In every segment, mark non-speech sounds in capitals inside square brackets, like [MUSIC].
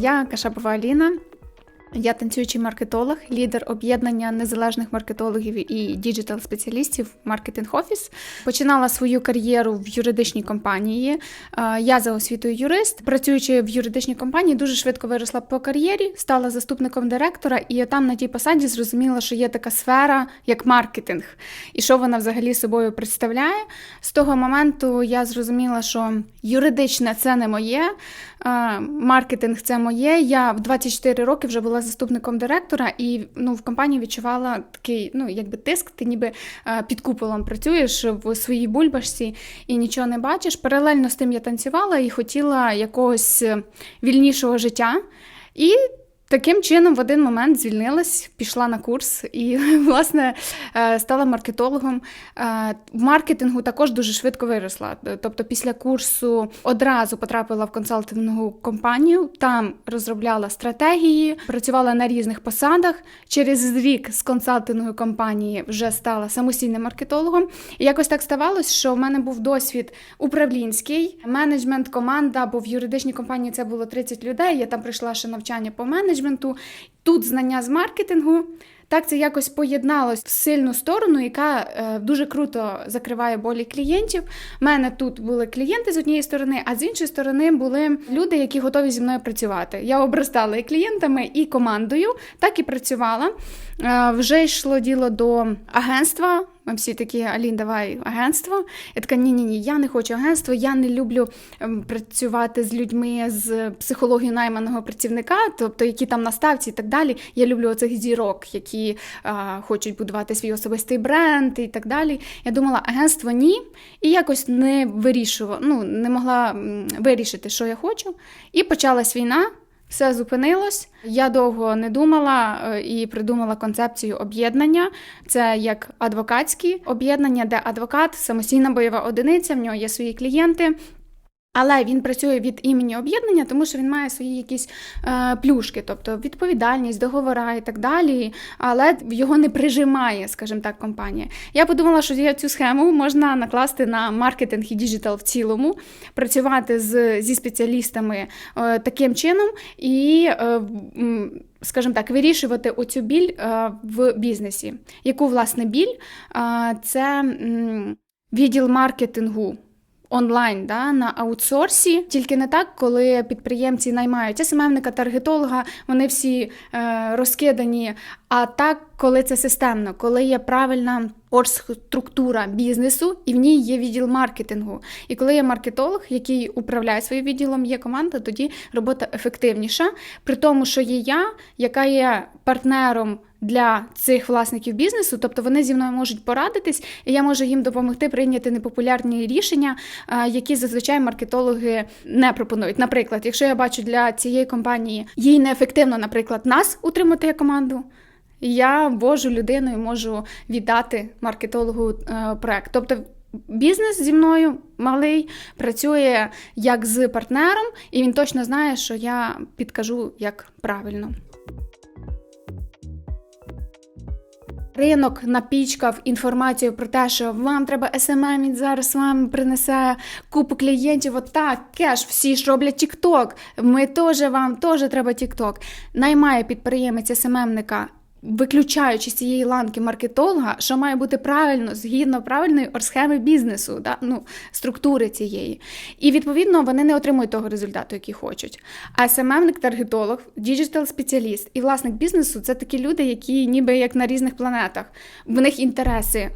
Я Кашапова Аліна. Я танцюючий маркетолог, лідер об'єднання незалежних маркетологів і діджитал-спеціалістів Маркетинг Офіс. Починала свою кар'єру в юридичній компанії. Я за освітою юрист. Працюючи в юридичній компанії, дуже швидко виросла по кар'єрі, стала заступником директора, і там на тій посаді зрозуміла, що є така сфера, як маркетинг, і що вона взагалі собою представляє. З того моменту я зрозуміла, що юридичне це не моє, маркетинг це моє. Я в 24 роки вже була заступником директора, і ну, в компанії відчувала такий, ну якби тиск, ти ніби е, під куполом працюєш в своїй бульбашці і нічого не бачиш. Паралельно з тим я танцювала і хотіла якогось е, вільнішого життя. І Таким чином, в один момент звільнилась, пішла на курс і, [LAUGHS] власне, е, стала маркетологом. Е, В маркетингу також дуже швидко виросла. Тобто, після курсу одразу потрапила в консалтингову компанію, там розробляла стратегії, працювала на різних посадах. Через рік з консалтингової компанії вже стала самостійним маркетологом. І якось так ставалось, що в мене був досвід управлінський, менеджмент, команда, бо в юридичній компанії це було 30 людей. Я там прийшла ще навчання по менеджменту менеджменту, тут знання з маркетингу. Так, це якось поєдналось в сильну сторону, яка е, дуже круто закриває болі клієнтів. У мене тут були клієнти з однієї сторони, а з іншої сторони були люди, які готові зі мною працювати. Я обростала і клієнтами, і командою, так і працювала. Е, вже йшло діло до агентства. Ми всі такі, Алін, давай агентство. Я така, ні, ні, ні, я не хочу агентство, я не люблю ем, працювати з людьми з психологією найманого працівника, тобто які там наставці і так далі. Я люблю оцих зірок, які а, хочуть будувати свій особистий бренд і так далі. Я думала, агентство ні. І якось не вирішувала, ну, не могла вирішити, що я хочу. І почалась війна. Все зупинилось. Я довго не думала е, і придумала концепцію об'єднання. Це як адвокатські об'єднання, де адвокат самостійна бойова одиниця, в нього є свої клієнти. Але він працює від імені об'єднання, тому що він має свої якісь е, плюшки, тобто відповідальність, договора і так далі. Але його не прижимає, скажімо так, компанія. Я подумала, що цю схему можна накласти на маркетинг і діджитал в цілому, працювати з, зі спеціалістами е, таким чином і. Е, Скажімо так, вирішувати оцю біль е, в бізнесі. Яку власне біль? Е, це відділ маркетингу онлайн да, на аутсорсі, тільки не так, коли підприємці наймають СММника, таргетолога, вони всі е, розкидані. А так, коли це системно, коли є правильна оргструктура бізнесу, і в ній є відділ маркетингу. І коли є маркетолог, який управляє своїм відділом, є команда, тоді робота ефективніша. При тому, що є я, яка є партнером для цих власників бізнесу, тобто вони зі мною можуть порадитись, і я можу їм допомогти прийняти непопулярні рішення, які зазвичай маркетологи не пропонують. Наприклад, якщо я бачу для цієї компанії їй неефективно, наприклад, нас утримати як команду. Я ввожу людину і можу віддати маркетологу е, проект. Тобто бізнес зі мною малий працює як з партнером, і він точно знає, що я підкажу як правильно. Ринок напічкав інформацію про те, що вам треба SMM, він зараз вам принесе купу клієнтів. От кеш, всі ж роблять TikTok, Ми теж вам теж треба TikTok. Наймає підприємець SMM-ника Виключаючи з цієї ланки маркетолога, що має бути правильно, згідно правильної орсхеми бізнесу, да? ну, структури цієї. І відповідно вони не отримують того результату, який хочуть. А СММник, таргетолог, діджитал-спеціаліст і власник бізнесу це такі люди, які ніби як на різних планетах. В них інтереси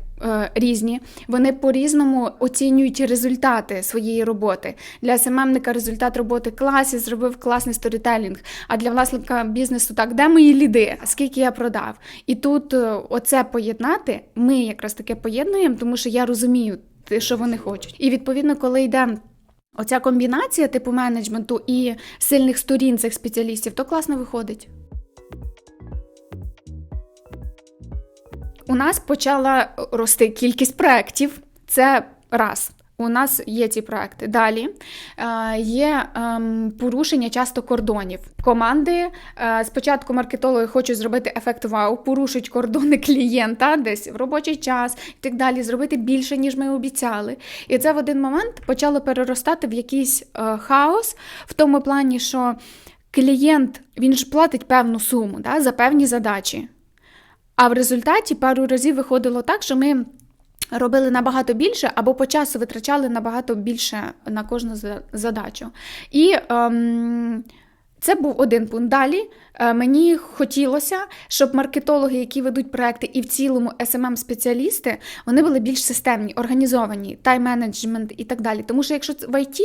різні, вони по-різному оцінюють результати своєї роботи. Для СММника результат роботи класі зробив класний сторітелінг. А для власника бізнесу так, де мої ліди? Скільки я продав? І тут е, оце поєднати, ми якраз таке поєднуємо, тому що я розумію, що вони хочуть. І відповідно, коли йде. Оця комбінація типу менеджменту і сильних сторін цих спеціалістів, то класно виходить. У нас почала рости кількість проєктів. Це раз. У нас є ці проекти. Далі е, є ем, порушення часто кордонів. Команди е, спочатку маркетологи хочуть зробити ефект вау, порушують кордони клієнта десь в робочий час і так далі, зробити більше, ніж ми обіцяли. І це в один момент почало переростати в якийсь е, хаос в тому плані, що клієнт він ж платить певну суму да, за певні задачі. А в результаті пару разів виходило так, що ми робили набагато більше або по часу витрачали набагато більше на кожну задачу. І ем, це був один пункт. Далі е, мені хотілося, щоб маркетологи, які ведуть проекти, і в цілому smm спеціалісти вони були більш системні, організовані, тайм-менеджмент і так далі. Тому що якщо в IT,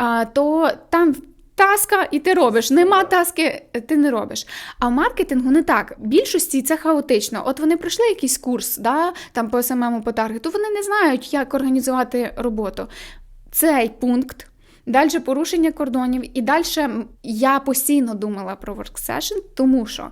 е, то там. Таска, і ти робиш. Нема таски, ти не робиш. А в маркетингу не так. В більшості це хаотично. От вони пройшли якийсь курс, да, там по самому по таргету, вони не знають, як організувати роботу. Цей пункт. Далі порушення кордонів, і далі я постійно думала про work session, тому що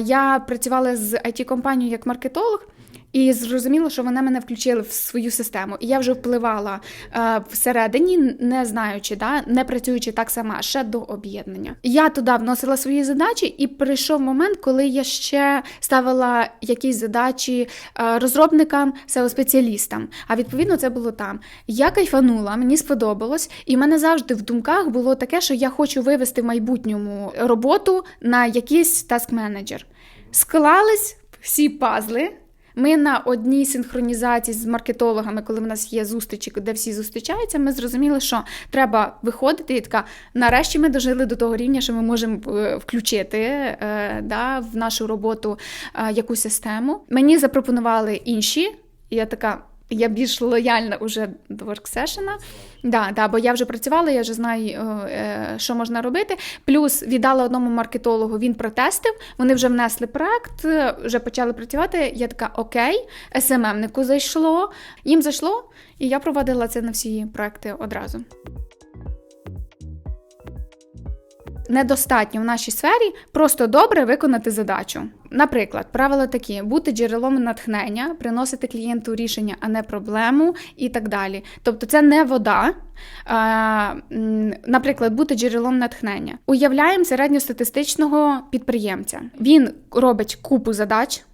я працювала з it компанією як маркетолог. І зрозуміло, що вони мене включили в свою систему. І я вже впливала е, всередині, не знаючи, да, не працюючи так сама ще до об'єднання. Я туди вносила свої задачі, і прийшов момент, коли я ще ставила якісь задачі е, розробникам, SEO-спеціалістам. А відповідно це було там. Я кайфанула, мені сподобалось, і в мене завжди в думках було таке, що я хочу вивести в майбутньому роботу на якийсь таск-менеджер. Склались всі пазли. Ми на одній синхронізації з маркетологами, коли в нас є зустрічі, де всі зустрічаються, ми зрозуміли, що треба виходити. І така нарешті ми дожили до того рівня, що ми можемо е, включити е, да, в нашу роботу е, якусь систему. Мені запропонували інші, і я така. Я більш лояльна уже до ворксешена. Да, да, бо я вже працювала, я вже знаю, е, що можна робити. Плюс віддала одному маркетологу, він протестив, вони вже внесли проект, вже почали працювати. Я така окей, СММнику зайшло, їм зайшло, і я проводила це на всі проекти одразу. Недостатньо в нашій сфері просто добре виконати задачу. Наприклад, правила такі: бути джерелом натхнення, приносити клієнту рішення, а не проблему, і так далі. Тобто, це не вода. А, наприклад, бути джерелом натхнення. Уявляємо середньостатистичного підприємця. Він робить купу задач.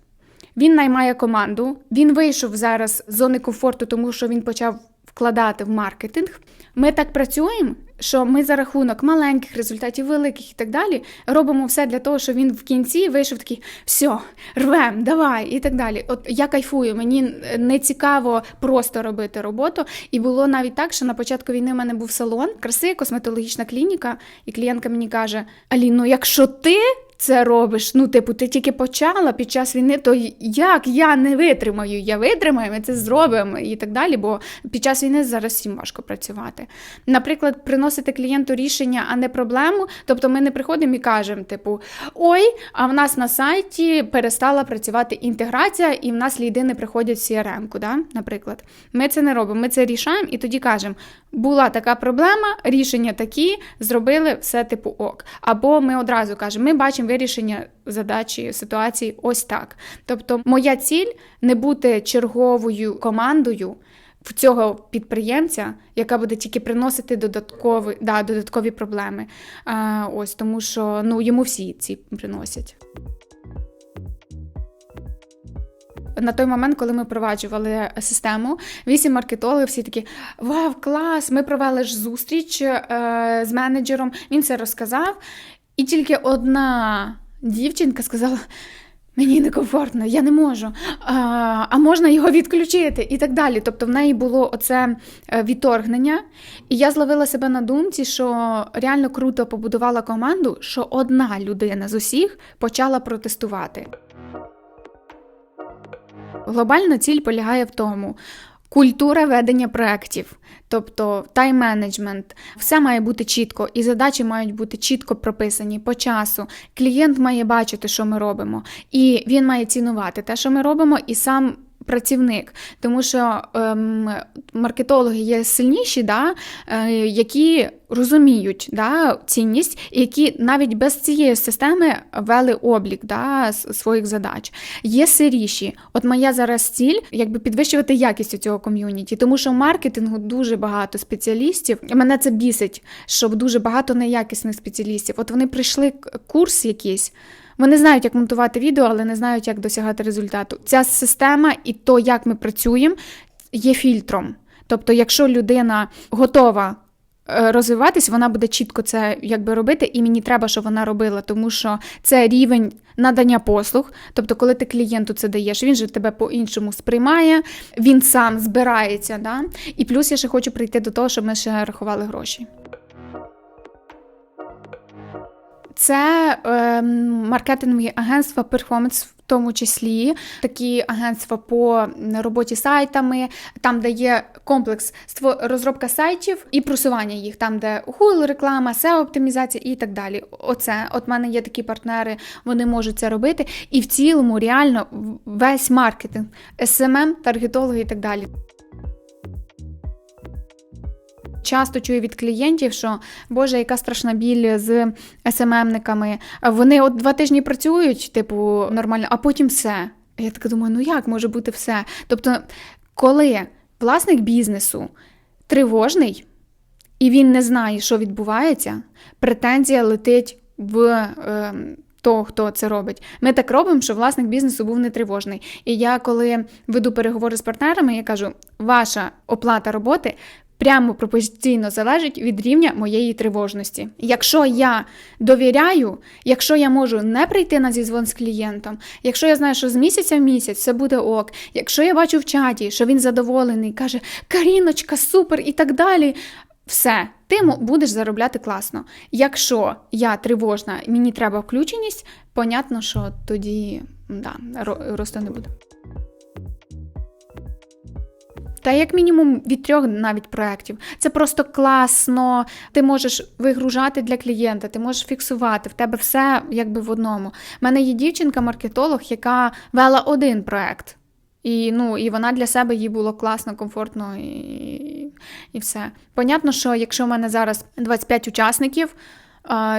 Він наймає команду. Він вийшов зараз з зони комфорту, тому що він почав вкладати в маркетинг. Ми так працюємо, що ми за рахунок маленьких результатів, великих і так далі, робимо все для того, щоб він в кінці вийшов такий: все, рвем, давай і так далі. От я кайфую, мені не цікаво просто робити роботу. І було навіть так, що на початку війни в мене був салон, краси, косметологічна клініка, і клієнтка мені каже: Алін, ну якщо ти. Це робиш, ну, типу, ти тільки почала під час війни, то як я не витримаю? Я витримаю, ми це зробимо і так далі, бо під час війни зараз всім важко працювати. Наприклад, приносити клієнту рішення, а не проблему. Тобто ми не приходимо і кажемо, типу, ой, а в нас на сайті перестала працювати інтеграція, і в нас ліди не приходять в CRM-ку, да? наприклад. Ми це не робимо, ми це рішаємо і тоді кажемо, була така проблема, рішення такі, зробили все типу ок. Або ми одразу кажемо, ми бачимо вирішення задачі ситуації ось так. Тобто, моя ціль не бути черговою командою в цього підприємця, яка буде тільки приносити додаткові, да, додаткові проблеми. А, ось тому, що ну йому всі ці приносять. На той момент, коли ми впроваджували систему, вісім маркетологів всі такі: Вау, клас! Ми провели ж зустріч е, з менеджером. Він це розказав. І тільки одна дівчинка сказала: мені некомфортно, я не можу, а а можна його відключити і так далі. Тобто в неї було оце відторгнення. І я зловила себе на думці, що реально круто побудувала команду, що одна людина з усіх почала протестувати. Глобальна ціль полягає в тому. Культура ведення проєктів, тобто тайм-менеджмент, все має бути чітко, і задачі мають бути чітко прописані по часу. Клієнт має бачити, що ми робимо, і він має цінувати те, що ми робимо, і сам. Працівник, тому що ем, маркетологи є сильніші, да, е, які розуміють да, цінність, які навіть без цієї системи вели облік да, своїх задач. Є сиріші. От моя зараз ціль якби підвищувати якість цього ком'юніті, тому що в маркетингу дуже багато спеціалістів. Мене це бісить, що дуже багато неякісних спеціалістів. От вони прийшли курс якийсь. Вони знають, як монтувати відео, але не знають, як досягати результату. Ця система і то, як ми працюємо, є фільтром. Тобто, якщо людина готова е, розвиватись, вона буде чітко це якби робити, і мені треба, щоб вона робила, тому що це рівень надання послуг. Тобто, коли ти клієнту це даєш, він же тебе по-іншому сприймає, він сам збирається. Да? І плюс я ще хочу прийти до того, щоб ми ще рахували гроші. Це е, маркетингові агентства перформанс, в тому числі такі агентства по роботі сайтами, там, де є комплекс розробка сайтів і просування їх, там, де Google реклама, SEO оптимізація і так далі. Оце от в мене є такі партнери, вони можуть це робити. І в цілому реально весь маркетинг, SMM, таргетологи і так далі. Часто чую від клієнтів, що Боже, яка страшна біль з СММниками. Вони от два тижні працюють, типу, нормально, а потім все. Я так думаю, ну як може бути все? Тобто, коли власник бізнесу тривожний і він не знає, що відбувається, претензія летить в. Е, того, хто це робить. Ми так робимо, що власник бізнесу був не тривожний. І я, коли веду переговори з партнерами, я кажу, ваша оплата роботи прямо пропорційно залежить від рівня моєї тривожності. Якщо я довіряю, якщо я можу не прийти на зізвон з клієнтом, якщо я знаю, що з місяця в місяць все буде ок, якщо я бачу в чаті, що він задоволений, каже Каріночка, супер і так далі. Все, ти будеш заробляти класно. Якщо я тривожна, мені треба включеність, понятно, що тоді да, росту не буде. Та як мінімум від трьох навіть проєктів. Це просто класно. Ти можеш вигружати для клієнта, ти можеш фіксувати, в тебе все якби в одному. У мене є дівчинка-маркетолог, яка вела один проєкт. І ну, і вона для себе їй було класно, комфортно і і все. Понятно, що якщо в мене зараз 25 учасників,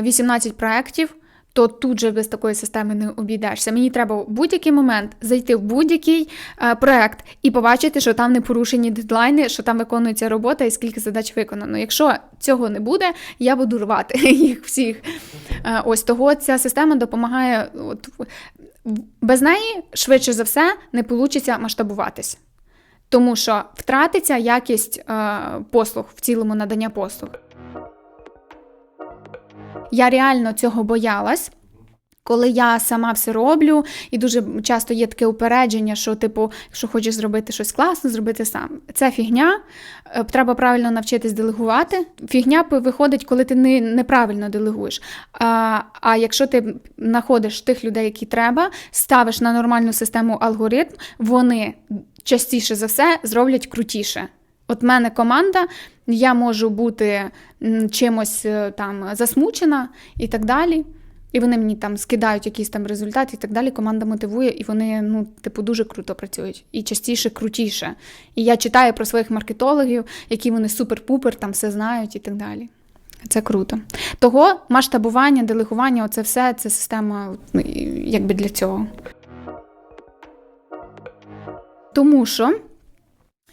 18 проєктів, то тут же без такої системи не обійдешся. Мені треба в будь-який момент зайти в будь-який е, проект і побачити, що там не порушені дедлайни, що там виконується робота і скільки задач виконано. Якщо цього не буде, я буду рвати [LAUGHS] їх всіх. Е, ось того ця система допомагає. От, без неї, швидше за все, не вийде масштабуватись. Тому що втратиться якість е, послуг в цілому надання послуг. Я реально цього боялась. Коли я сама все роблю, і дуже часто є таке упередження, що, типу, якщо хочеш зробити щось класно, зробити сам. Це фігня, е, треба правильно навчитись делегувати. Фігня виходить, коли ти не, неправильно делегуєш. А а якщо ти знаходиш тих людей, які треба, ставиш на нормальну систему алгоритм, вони частіше за все зроблять крутіше. От мене команда, я можу бути чимось е, там засмучена і так далі. І вони мені там скидають якісь там результати і так далі. Команда мотивує, і вони, ну, типу, дуже круто працюють. І частіше, крутіше. І я читаю про своїх маркетологів, які вони супер-пупер, там все знають і так далі. Це круто. Того масштабування, делегування, оце все це система ну, якби для цього. Тому що.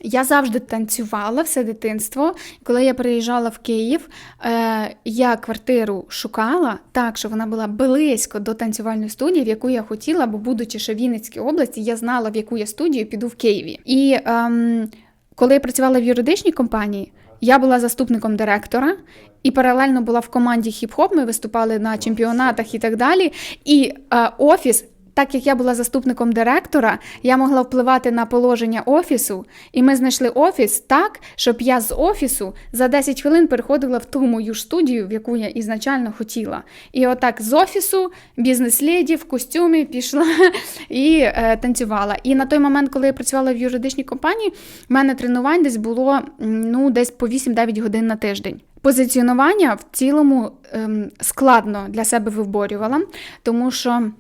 Я завжди танцювала все дитинство. Коли я приїжджала в Київ, е, я квартиру шукала так, що вона була близько до танцювальної студії, в яку я хотіла, бо, будучи ще в Вінницькій області, я знала, в яку я студію піду в Києві. І е, коли я працювала в юридичній компанії, я була заступником директора. І паралельно була в команді хіп-хоп, ми виступали на чемпіонатах і так далі. І е, офіс так як я була заступником директора, я могла впливати на положення офісу, і ми знайшли офіс так, щоб я з офісу за 10 хвилин переходила в ту мою студію, в яку я ізначально хотіла. І отак з офісу, бізнес-леді в костюмі пішла [LAUGHS] і е, танцювала. І на той момент, коли я працювала в юридичній компанії, в мене тренувань десь було ну, десь по 8-9 годин на тиждень. Позиціонування в цілому ем, складно для себе виборювала, тому що.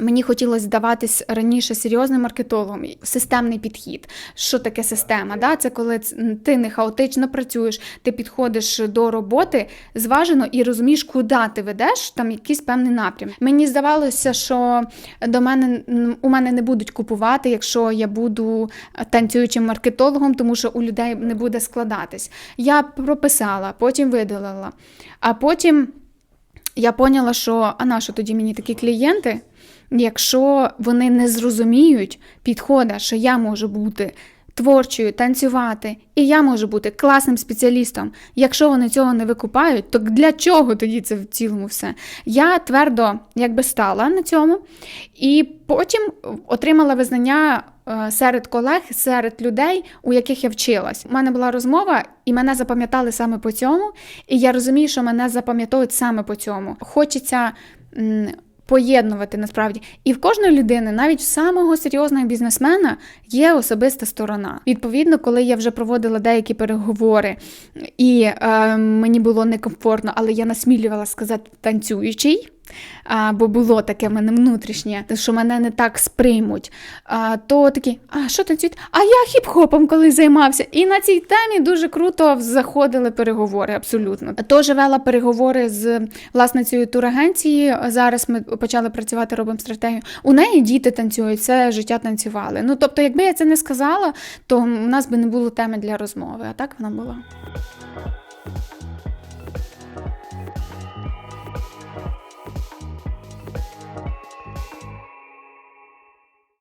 Мені хотілося здаватись раніше серйозним маркетологом, системний підхід. Що таке система? Да? Це коли ти не хаотично працюєш, ти підходиш до роботи зважено і розумієш, куди ти ведеш там якийсь певний напрям. Мені здавалося, що до мене у мене не будуть купувати, якщо я буду танцюючим маркетологом, тому що у людей не буде складатись. Я прописала, потім видалила, а потім я поняла, що а на що тоді мені такі клієнти? Якщо вони не зрозуміють підхода, що я можу бути творчою, танцювати, і я можу бути класним спеціалістом. Якщо вони цього не викупають, то для чого тоді це в цілому все? Я твердо якби стала на цьому, і потім отримала визнання е, серед колег, серед людей, у яких я вчилась. У мене була розмова, і мене запам'ятали саме по цьому. І я розумію, що мене запам'ятовують саме по цьому. Хочеться. Поєднувати насправді і в кожної людини, навіть в самого серйозного бізнесмена, є особиста сторона. Відповідно, коли я вже проводила деякі переговори, і е, мені було некомфортно, але я насмілювала сказати танцюючий. А, бо було таке в мене внутрішнє, що мене не так сприймуть. А, то такі, а що танцюють? А я хіп-хопом колись займався. І на цій темі дуже круто заходили переговори, абсолютно. Тож вела переговори з власницею турагенції. Зараз ми почали працювати, робимо стратегію. У неї діти танцюють, все життя танцювали. Ну тобто, якби я це не сказала, то в нас би не було теми для розмови. А так вона була.